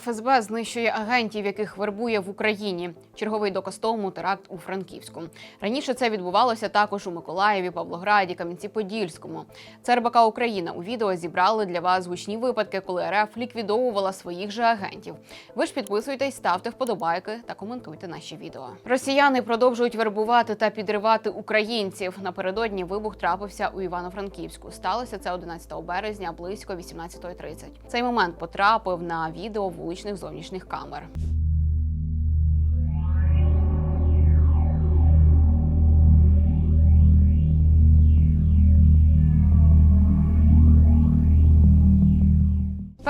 ФСБ знищує агентів, яких вербує в Україні. Черговий доказ тому теракт у Франківську. Раніше це відбувалося також у Миколаєві, Павлограді, Кам'янці-Подільському. Це РБК Україна у відео зібрали для вас гучні випадки, коли РФ ліквідовувала своїх же агентів. Ви ж підписуйтесь, ставте вподобайки та коментуйте наші відео. Росіяни продовжують вербувати та підривати українців. Напередодні вибух трапився у Івано-Франківську. Сталося це 11 березня близько 18.30. Цей момент потрапив на відео вуличних зовнішніх камер.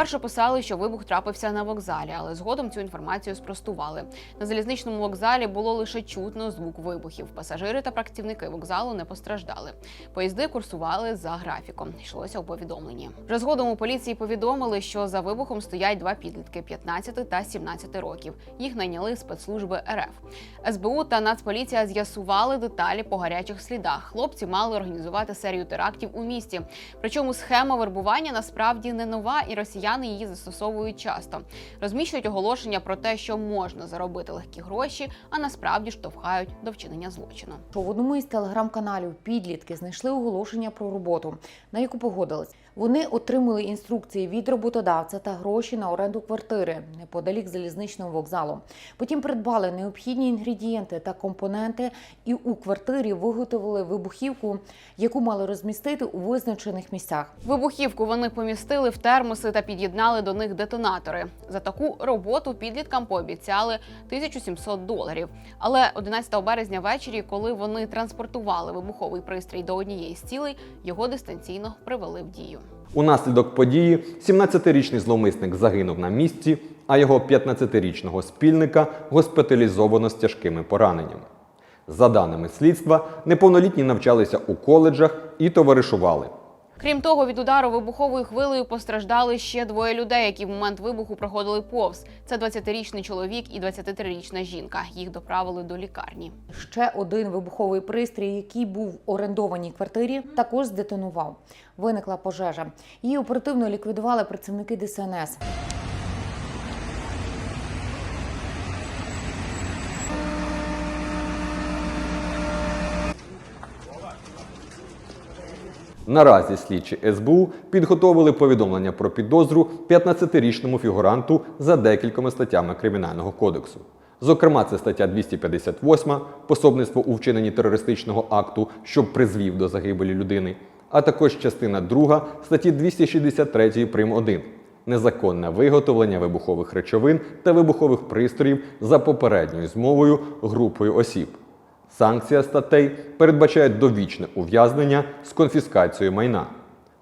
Перше писали, що вибух трапився на вокзалі, але згодом цю інформацію спростували. На залізничному вокзалі було лише чутно звук вибухів. Пасажири та працівники вокзалу не постраждали. Поїзди курсували за графіком. Йшлося у повідомленні. Вже згодом у поліції повідомили, що за вибухом стоять два підлітки 15 та 17 років. Їх найняли спецслужби РФ. СБУ та Нацполіція з'ясували деталі по гарячих слідах. Хлопці мали організувати серію терактів у місті. Причому схема вербування насправді не нова, і росіяни її застосовують часто. Розміщують оголошення про те, що можна заробити легкі гроші, а насправді штовхають до вчинення злочину. в одному із телеграм-каналів підлітки знайшли оголошення про роботу, на яку погодились. Вони отримали інструкції від роботодавця та гроші на оренду квартири неподалік залізничного вокзалу. Потім придбали необхідні інгредієнти та компоненти, і у квартирі виготовили вибухівку, яку мали розмістити у визначених місцях. Вибухівку вони помістили в термоси та під'єднали до них детонатори. За таку роботу підліткам пообіцяли 1700 доларів. Але 11 березня ввечері, коли вони транспортували вибуховий пристрій до однієї з цілей, його дистанційно привели в дію. Унаслідок події 17-річний зловмисник загинув на місці, а його 15-річного спільника госпіталізовано з тяжкими пораненнями. За даними слідства, неповнолітні навчалися у коледжах і товаришували. Крім того, від удару вибуховою хвилею постраждали ще двоє людей, які в момент вибуху проходили повз. Це 20-річний чоловік і 23-річна жінка. Їх доправили до лікарні. Ще один вибуховий пристрій, який був в орендованій квартирі, також здетонував. Виникла пожежа. Її оперативно ліквідували працівники ДСНС. Наразі слідчі СБУ підготовили повідомлення про підозру 15-річному фігуранту за декількома статтями Кримінального кодексу. Зокрема, це стаття 258 пособництво у вчиненні терористичного акту, що призвів до загибелі людини, а також частина 2 статті 263 прим. 1 незаконне виготовлення вибухових речовин та вибухових пристроїв за попередньою змовою групою осіб. Санкція статей передбачає довічне ув'язнення з конфіскацією майна.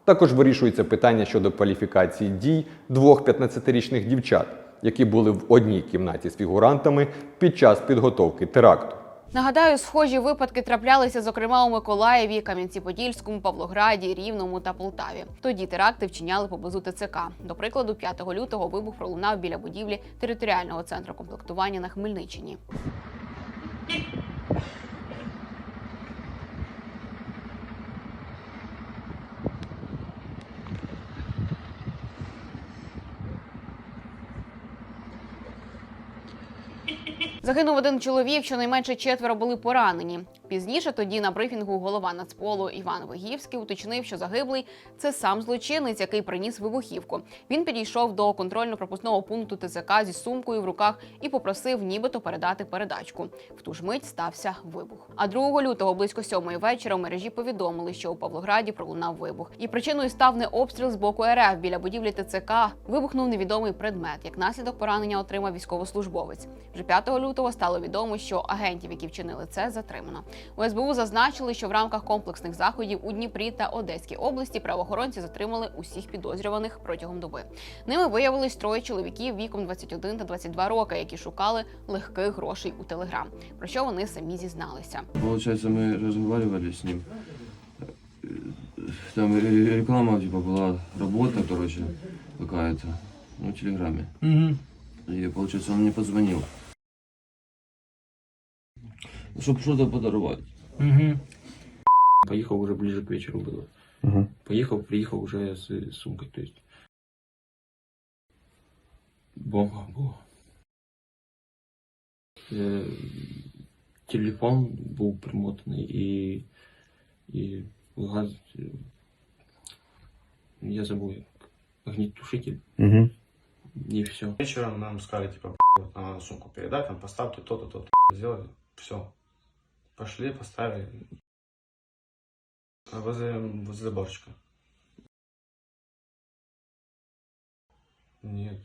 Також вирішується питання щодо кваліфікації дій двох 15-річних дівчат, які були в одній кімнаті з фігурантами під час підготовки теракту. Нагадаю, схожі випадки траплялися, зокрема у Миколаєві, Кам'янці-Подільському, Павлограді, Рівному та Полтаві. Тоді теракти вчиняли поблизу ТЦК. До прикладу, 5 лютого вибух пролунав біля будівлі територіального центру комплектування на Хмельниччині. Загинув один чоловік, щонайменше четверо були поранені. Пізніше тоді на брифінгу голова Нацполу Іван Вигівський уточнив, що загиблий це сам злочинець, який приніс вибухівку. Він підійшов до контрольно-пропускного пункту ТЦК зі сумкою в руках і попросив нібито передати передачку. В ту ж мить стався вибух. А 2 лютого близько сьомої вечора в мережі повідомили, що у Павлограді пролунав вибух. І причиною став не обстріл з боку РФ біля будівлі ТЦК. Вибухнув невідомий предмет. Як наслідок поранення отримав військовослужбовець. Вже 5 лютого стало відомо, що агентів, які вчинили це, затримано. У СБУ зазначили, що в рамках комплексних заходів у Дніпрі та Одеській області правоохоронці затримали усіх підозрюваних протягом доби. Ними виявились троє чоловіків віком 21 та 22 роки, які шукали легких грошей у Телеграм. Про що вони самі зізналися. Получается, мы разговаривали с ним. Там реклама типа была, работа, короче, какая-то, ну, в Телеграме. И, получается, он мне позвонил. Чтобы что-то подаровать. Поехал уже ближе к вечеру было. Поехал, приехал уже с, с сумкой, то есть. Бомба була. Е, телефон був примотаний і, і газ. е, Я забув як. Огнетушитель. Угу. І все. Вечером нам сказали, типа, вот нам надо сумку передать, там поставьте то-то, то-то. Сделали, все. Пошли, поставили. Возле, возле заборчика. Нет,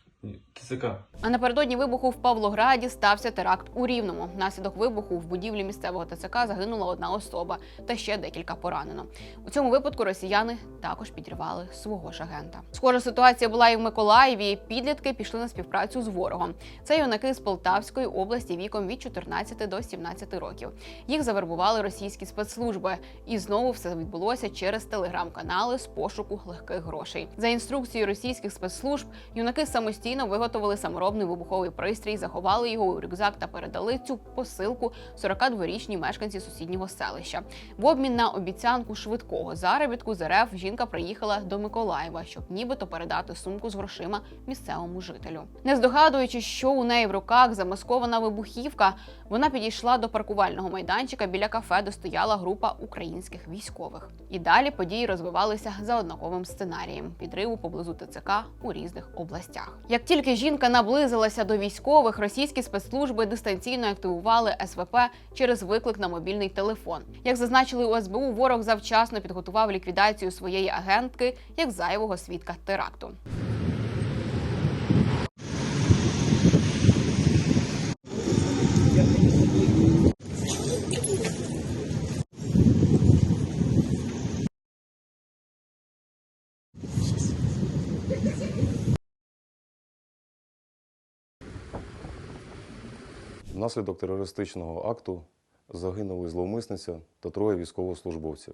ТЦК. А напередодні вибуху в Павлограді стався теракт у Рівному. Внаслідок вибуху в будівлі місцевого ТЦК загинула одна особа та ще декілька поранено. У цьому випадку росіяни також підірвали свого ж агента. Схожа ситуація була і в Миколаєві. Підлітки пішли на співпрацю з ворогом. Це юнаки з Полтавської області віком від 14 до 17 років. Їх завербували російські спецслужби, і знову все відбулося через телеграм-канали з пошуку легких грошей. За інструкцією російських спецслужб юнаки самостійно виготовили саморобний вибуховий пристрій, заховали його у рюкзак та передали цю посилку 42-річній мешканці сусіднього селища. В обмін на обіцянку швидкого заробітку з РФ жінка приїхала до Миколаєва, щоб нібито передати сумку з грошима місцевому жителю. Не здогадуючи, що у неї в руках замаскована вибухівка, вона підійшла до паркувального майданчика біля кафе, де стояла група українських військових. І далі події розвивалися за однаковим сценарієм підриву поблизу ТЦК у різних областях. Як тільки жінка наблизилася до військових, російські спецслужби дистанційно активували СВП через виклик на мобільний телефон. Як зазначили у СБУ, ворог завчасно підготував ліквідацію своєї агентки як зайвого свідка теракту. Внаслідок терористичного акту загинули зловмисниця та троє військовослужбовців.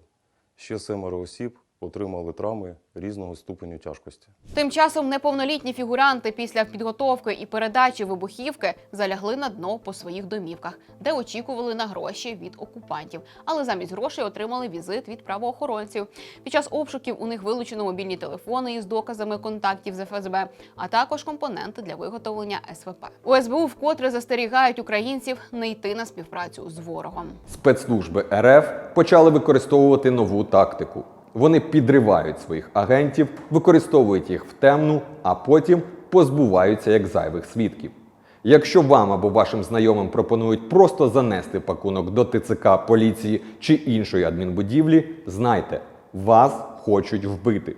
Ще семеро осіб отримали травми різного ступеню тяжкості. Тим часом неповнолітні фігуранти після підготовки і передачі вибухівки залягли на дно по своїх домівках, де очікували на гроші від окупантів, але замість грошей отримали візит від правоохоронців. Під час обшуків у них вилучено мобільні телефони із доказами контактів з ФСБ, а також компоненти для виготовлення СВП. У СБУ вкотре застерігають українців не йти на співпрацю з ворогом. Спецслужби РФ почали використовувати нову тактику. Вони підривають своїх агентів, використовують їх в темну, а потім позбуваються як зайвих свідків. Якщо вам або вашим знайомим пропонують просто занести пакунок до ТЦК, поліції чи іншої адмінбудівлі, знайте, вас хочуть вбити.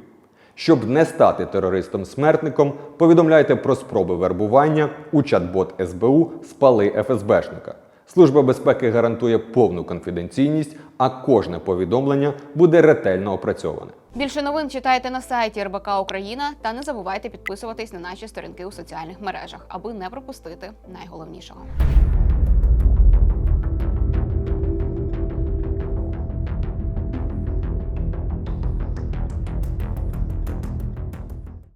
Щоб не стати терористом-смертником, повідомляйте про спроби вербування у чат-бот СБУ «Спали ФСБшника». Служба безпеки гарантує повну конфіденційність, а кожне повідомлення буде ретельно опрацьоване. Більше новин читайте на сайті РБК Україна та не забувайте підписуватись на наші сторінки у соціальних мережах, аби не пропустити найголовнішого.